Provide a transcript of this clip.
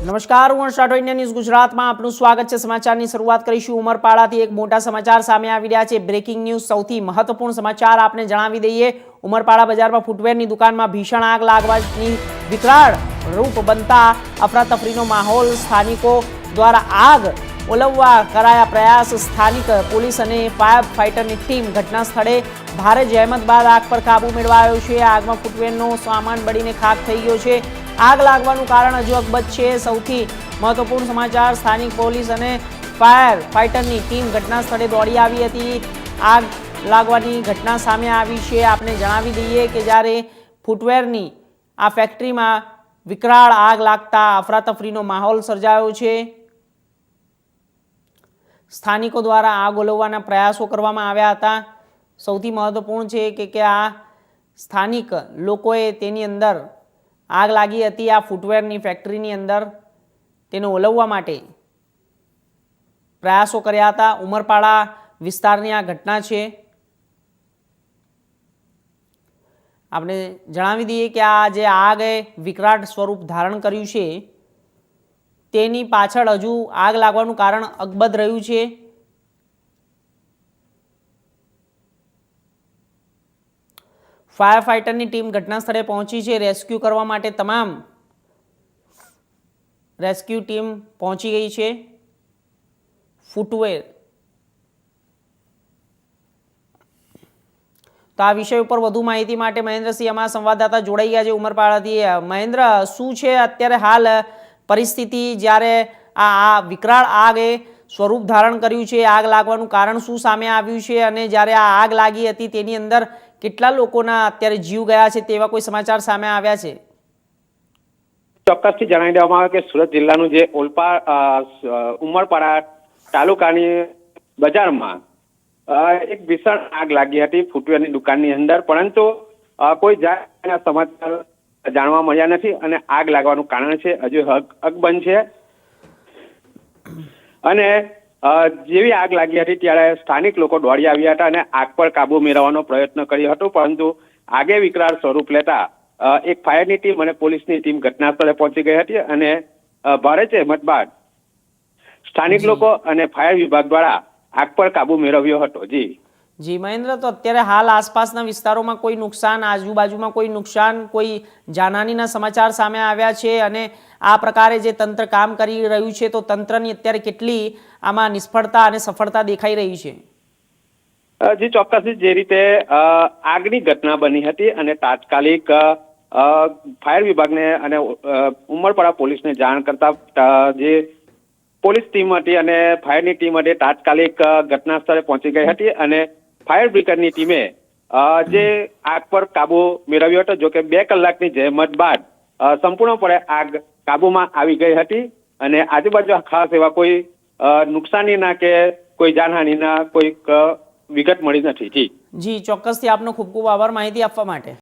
નમસ્કાર, હું રાઠોડ ન્યૂઝ ગુજરાતમાં આપનું સ્વાગત છે. સમાચારની શરૂઆત કરીશું ઉમરપાડાથી. એક મોટા સમાચાર સામે આવી રહ્યા છે. બ્રેકિંગ ન્યૂઝ સૌથી મહત્વપૂર્ણ સમાચાર આપને જણાવી દઈએ. ઉમરપાડા બજારમાં ફૂટવેરની દુકાનમાં ભીષણ આગ લાગવાની વિકરાળ રૂપ બનતા અફરાતફરીનો માહોલ. સ્થાનિકો દ્વારા આગ ઓલવવા કરાયા પ્રયાસ. સ્થાનિક પોલીસ અને ફાયર ફાઇટરની ટીમ ઘટના સ્થળે ભારે જહેમત બાદ આગ પર કાબુ મેળવાયો છે. આગમાં ફૂટવેરનો સામાન બળીને ખાક થઈ ગયો છે. આગ લાગવાનું કારણ હજુ અકબત છે. સૌથી મહત્વપૂર્ણ સમાચાર, સ્થાનિક પોલીસ અને ફાયર ફાઇટરની ટીમ ઘટના સ્થળે દોડી આવી હતી. આગ લાગવાની ઘટના સામે આવી છે. આપને જણાવી દઈએ કે જ્યારે ફૂટવેરની આ ફેક્ટરીમાં વિકરાળ આગ લાગતા અફરાતફરીનો માહોલ સર્જાયો છે. સ્થાનિકો દ્વારા આગ ઓલવવાના પ્રયાસો કરવામાં આવ્યા હતા. સૌથી મહત્વપૂર્ણ છે કે કે આ સ્થાનિક લોકોએ તેની અંદર આગ લાગી હતી આ ફૂટવેરની ફેક્ટરીની અંદર. તેને ઓલવવા માટે પ્રયાસો કર્યા હતા. ઉમરપાડા વિસ્તારની આ ઘટના છે. આપણે જણાવી દઈએ કે આ જે આગે વિકરાટ સ્વરૂપ ધારણ કર્યું છે, તેની પાછળ હજુ આગ લાગવાનું કારણ અકબદ રહ્યું છે. ફાયર ફાઇટરની ટીમ ઘટના સ્થળે પહોંચી છે. રેસ્ક્યુ કરવા માટે તમામ રેસ્ક્યુ ટીમ પહોંચી ગઈ છે. ફૂટવેર. તો આ વિષય ઉપર વધુ માહિતી માટે મહેન્દ્રસિંહ અમારા સંવાદદાતા જોડાઈ ગયા છે ઉમરપાડાથી મહેન્દ્ર, શું છે અત્યારે હાલ પરિસ્થિતિ જ્યારે આ આ વિકરાળ આગે સ્વરૂપ ધારણ કર્યું છે? આગ લાગવાનું કારણ શું સામે આવ્યું છે? અને જ્યારે આ આગ લાગી હતી તેની અંદર કેટલા લોકોના અત્યારે જીવ ગયા છે તેવા કોઈ સમાચાર સામે આવ્યા છે? ચોક્કસથી જણાવી દેવામાં આવે કે સુરત જિલ્લાનું જે ઓલપા ઉમરપાડા તાલુકાની બજારમાં એક ભીષણ આગ લાગી હતી ફૂટવેરની દુકાનની અંદર, પરંતુ કોઈ જાતના સમાચાર જાણવા મળ્યા નથી અને આગ લાગવાનું કારણ છે, હજુ અકબંધ છે. અને જેવી આગ લાગી હતી ત્યારે સ્થાનિક લોકો દોડી આવ્યા હતા અને આગ પર કાબુ મેળવવાનો પ્રયત્ન કર્યો હતો પરંતુ આગે વિકરાળ સ્વરૂપ લેતા એક ફાયરની ટીમ અને પોલીસની ટીમ ઘટના સ્થળે પહોંચી ગઈ હતી અને ભારે જહેમત બાદ સ્થાનિક લોકો અને ફાયર વિભાગ દ્વારા આગ પર કાબુ મેળવ્યો હતો. જી. જી, મહેન્દ્ર, તો અત્યારે હાલ આસપાસના વિસ્તારોમાં કોઈ નુકસાન, આજુબાજુમાં કોઈ નુકસાન, કોઈ જાનહાનીના સમાચાર સામે આવ્યા છે અને આ પ્રકારે જે તંત્ર કામ કરી રહ્યું છે, તો તંત્રની અત્યારે કેટલી આમાં નિષ્ફળતા અને સફળતા દેખાઈ રહી છે? જી, ચોક્કસથી જે રીતે આગની ઘટના બની હતી અને તાત્કાલિક ફાયર વિભાગને અને ઉમરપાડા પોલીસને જાણ કરતા જે પોલીસ ટીમ હતી અને ફાયરની ટીમ હતી, તાત્કાલિક ઘટના સ્થળે પહોંચી ગઈ હતી અને ફાયર બ્રિગેડની ટીમે જે આગ પર કાબુ મેળવ્યો હતો જો કે બે કલાકની જહેમત બાદ સંપૂર્ણપણે આગ કાબુમાં આવી ગઈ હતી અને આજુબાજુ ખાસ એવા કોઈ નુકસાનીના કે કોઈ જાનહાનિના કોઈ વિગત મળી નથી. જી. જી ચોક્કસથી આપનો ખૂબ ખૂબ આભાર માહિતી આપવા માટે.